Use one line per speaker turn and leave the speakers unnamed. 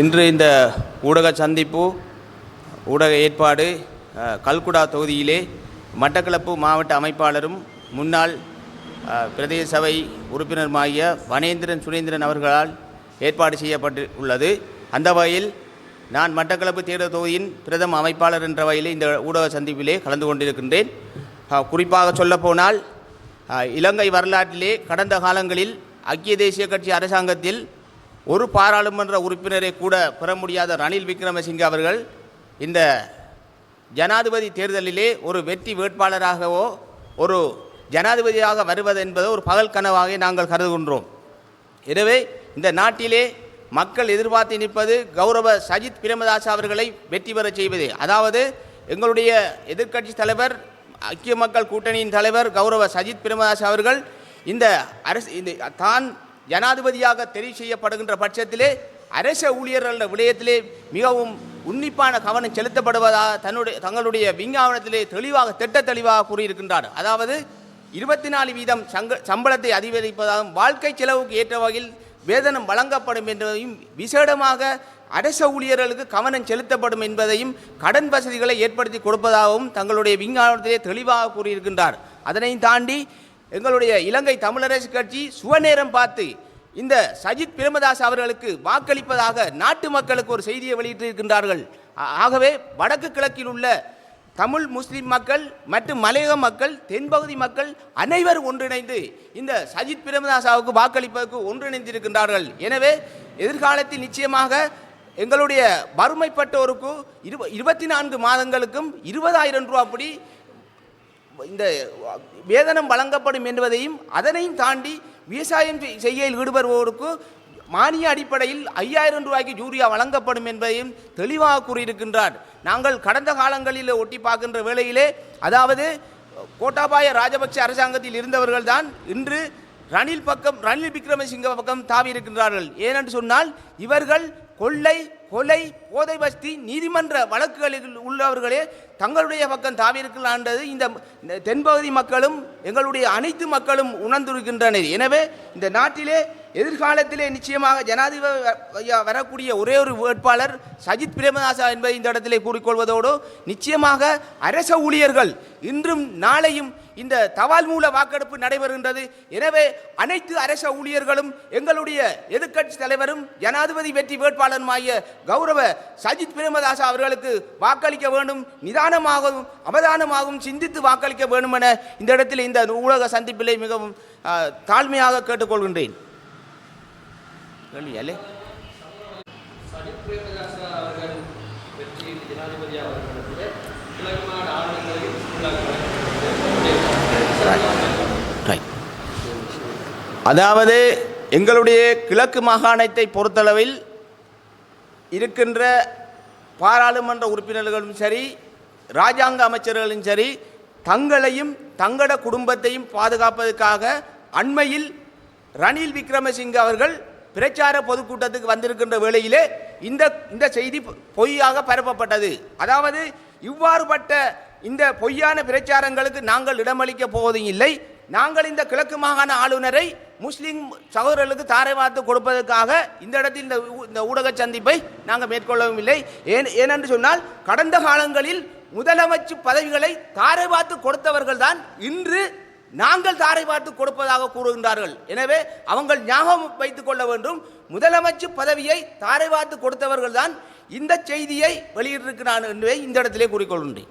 இன்று இந்த ஊடக சந்திப்பு ஊடக ஏற்பாடு கல்குடா தொகுதியிலே மட்டக்களப்பு மாவட்ட அமைப்பாளரும் முன்னாள் பிரதேச சபை உறுப்பினருமாகிய வனேந்திரன் சுரேந்திரன் அவர்களால் ஏற்பாடு செய்யப்பட்டு உள்ளது. அந்த வகையில் நான் மட்டக்களப்பு தேர்தல் தொகுதியின் பிரதம அமைப்பாளர் என்ற வகையில் இந்த ஊடக சந்திப்பிலே கலந்து கொண்டிருக்கின்றேன். குறிப்பாக சொல்லப்போனால் இலங்கை வரலாற்றிலே கடந்த காலங்களில் ஐக்கிய தேசிய கட்சி அரசாங்கத்தில் ஒரு பாராளுமன்ற உறுப்பினரை கூட பெற முடியாத ரணில் விக்ரமசிங்கே அவர்கள் இந்த ஜனாதிபதி தேர்தலிலே ஒரு வெற்றி வேட்பாளராகவோ ஒரு ஜனாதிபதியாக வருவது என்பது ஒரு பகல் கனவாக நாங்கள் கருதுகின்றோம். எனவே இந்த நாட்டிலே மக்கள் எதிர்பார்த்து நிற்பது கௌரவ சஜித் பிரேமதாஸ் அவர்களை வெற்றி பெறச் செய்வது. அதாவது எங்களுடைய எதிர்க்கட்சி தலைவர் ஐக்கிய மக்கள் கூட்டணியின் தலைவர் கௌரவ சஜித் பிரேமதாஸ் அவர்கள் இந்த அரசு இந்த தான் ஜனாதிபதியாக தெரிவு செய்யப்படுகின்ற பட்சத்திலே அரச ஊழியர்கள் விடயத்திலே மிகவும் உன்னிப்பான கவனம் செலுத்தப்படுவதாக தன்னுடைய தங்களுடைய விஞ்ஞாபனத்திலே தெளிவாக திட்ட தெளிவாக கூறியிருக்கின்றார். அதாவது இருபத்தி நாலு வீதம் சங்க சம்பளத்தை அதிகரிப்பதாகவும் வாழ்க்கை செலவுக்கு ஏற்ற வகையில் வேதனம் வழங்கப்படும் என்பதையும் விசேடமாக அரச ஊழியர்களுக்கு கவனம் செலுத்தப்படும் என்பதையும் கடன் வசதிகளை ஏற்படுத்தி கொடுப்பதாகவும் தங்களுடைய விஞ்ஞானத்திலே தெளிவாக கூறியிருக்கின்றார். அதனையும் தாண்டி எங்களுடைய இலங்கை தமிழரசு கட்சி சுவநேரம் பார்த்து இந்த சஜித் பிரேமதாஸ் அவர்களுக்கு வாக்களிப்பதாக நாட்டு மக்களுக்கு ஒரு செய்தியை வெளியிட்டிருக்கின்றார்கள். ஆகவே வடக்கு கிழக்கில் உள்ள தமிழ் முஸ்லிம் மக்கள் மற்றும் மலையக மக்கள் தென்பகுதி மக்கள் அனைவரும் ஒன்றிணைந்து இந்த சஜித் பிரேமதாசாவுக்கு வாக்களிப்பதற்கு ஒன்றிணைந்திருக்கின்றார்கள். எனவே எதிர்காலத்தில் நிச்சயமாக எங்களுடைய வறுமைப்பட்டோருக்கு இரு இருபத்தி நான்கு மாதங்களுக்கும் இருபதாயிரம் ரூபா அப்படி இந்த வேதனம் வழங்கப்படும் என்பதையும் அதனையும் தாண்டி விவசாயம் செய்- செய்கையில் ஈடுபடுவோருக்கு மானிய அடிப்படையில் ஐயாயிரம் ரூபாய்க்கு யூரியா வழங்கப்படும் என்பதையும் தெளிவாக கூறியிருக்கின்றார். நாங்கள் கடந்த காலங்களில் ஒட்டி பார்க்கின்ற வேளையிலே அதாவது கோட்டாபாய ராஜபக்ஷ அரசாங்கத்தில் இருந்தவர்கள் தான் இன்று ரணில் பக்கம் ரணில் விக்ரமசிங்க பக்கம் தாவி இருக்கின்றார்கள் ஏனென்று சொன்னால் இவர்கள் கொள்ளை கொலை போதை வஸ்தி நீதிமன்ற வழக்குகளில் உள்ளவர்களே தங்களுடைய பக்கம் தாவியிருக்கலான்றது இந்த இந்த தென்பகுதி மக்களும் எங்களுடைய அனைத்து மக்களும் உணர்ந்திருக்கின்றனர். எனவே இந்த நாட்டிலே எதிர்காலத்திலே நிச்சயமாக ஜனாதிபதி வரக்கூடிய ஒரே ஒரு வேட்பாளர் சஜித் பிரேமதாசா என்பதை இந்த இடத்திலே கூறிக்கொள்வதோடு நிச்சயமாக அரச ஊழியர்கள் இன்றும் நாளையும் இந்த தவால் மூல வாக்கெடுப்பு நடைபெறுகின்றது. எனவே அனைத்து அரச ஊழியர்களும் எங்களுடைய எதிர்க்கட்சி தலைவரும் ஜனாதிபதி வெற்றி வேட்பாளருமாகிய கௌரவ சஜித் பிரேமதாசா அவர்களுக்கு வாக்களிக்க வேண்டும் நிதானமாகவும் அவதானமாகவும் சிந்தித்து வாக்களிக்க வேண்டும் என இந்த இடத்தில் இந்த ஊடக சந்திப்பிலே மிகவும் தாழ்மையாக கேட்டுக்கொள்கின்றேன் கேள்வியாலே
சஜித் பிரேமதாச அவர்கள் வெற்றி ஜனாதிபதியாக வருகிறது கிழக்கு மாகாண ஆளுநர்களையும்
ரைட் அதாவது எங்களுடைய கிழக்கு மாகாணத்தை பொறுத்தளவில் இருக்கின்ற பாராளுமன்ற உறுப்பினர்களும் சரி ராஜாங்க அமைச்சர்களும் சரி தங்களையும் தங்கள குடும்பத்தையும் பாதுகாப்பதற்காக அண்மையில் ரணில் விக்ரமசிங்க அவர்கள் பிரச்சார பொதுக்கூட்டத்துக்கு வந்திருக்கின்ற வேளையிலே இந்த இந்த செய்தி பொய்யாக பரப்பப்பட்டது. அதாவது இவ்வாறுபட்ட இந்த பொய்யான பிரச்சாரங்களுக்கு நாங்கள் இடமளிக்க போவதும் இல்லை. நாங்கள் இந்த கிழக்கு மாகாண ஆளுநரை முஸ்லீம் சகோதரர்களுக்கு தாரை வார்த்து கொடுப்பதற்காக இந்த இடத்தில் இந்த ஊ- இந்த ஊடக சந்திப்பை நாங்கள் மேற்கொள்ளவும் இல்லை. ஏன் ஏனென்று சொன்னால் கடந்த காலங்களில் முதலமைச்சர் பதவிகளை தாரை பார்த்து கொடுத்தவர்கள் தான் இன்று நாங்கள் தாரை பார்த்து கொடுப்பதாக கூறுகின்றார்கள். எனவே அவங்கள் ஞாபகம் வைத்துக் கொள்ள வேண்டும். முதலமைச்சர் பதவியை தாரை பார்த்து கொடுத்தவர்கள்தான் இந்த செய்தியை வெளியிட்டிருக்கிறான் என்பதை இந்த இடத்திலே கூறிக்கொள்கின்றேன்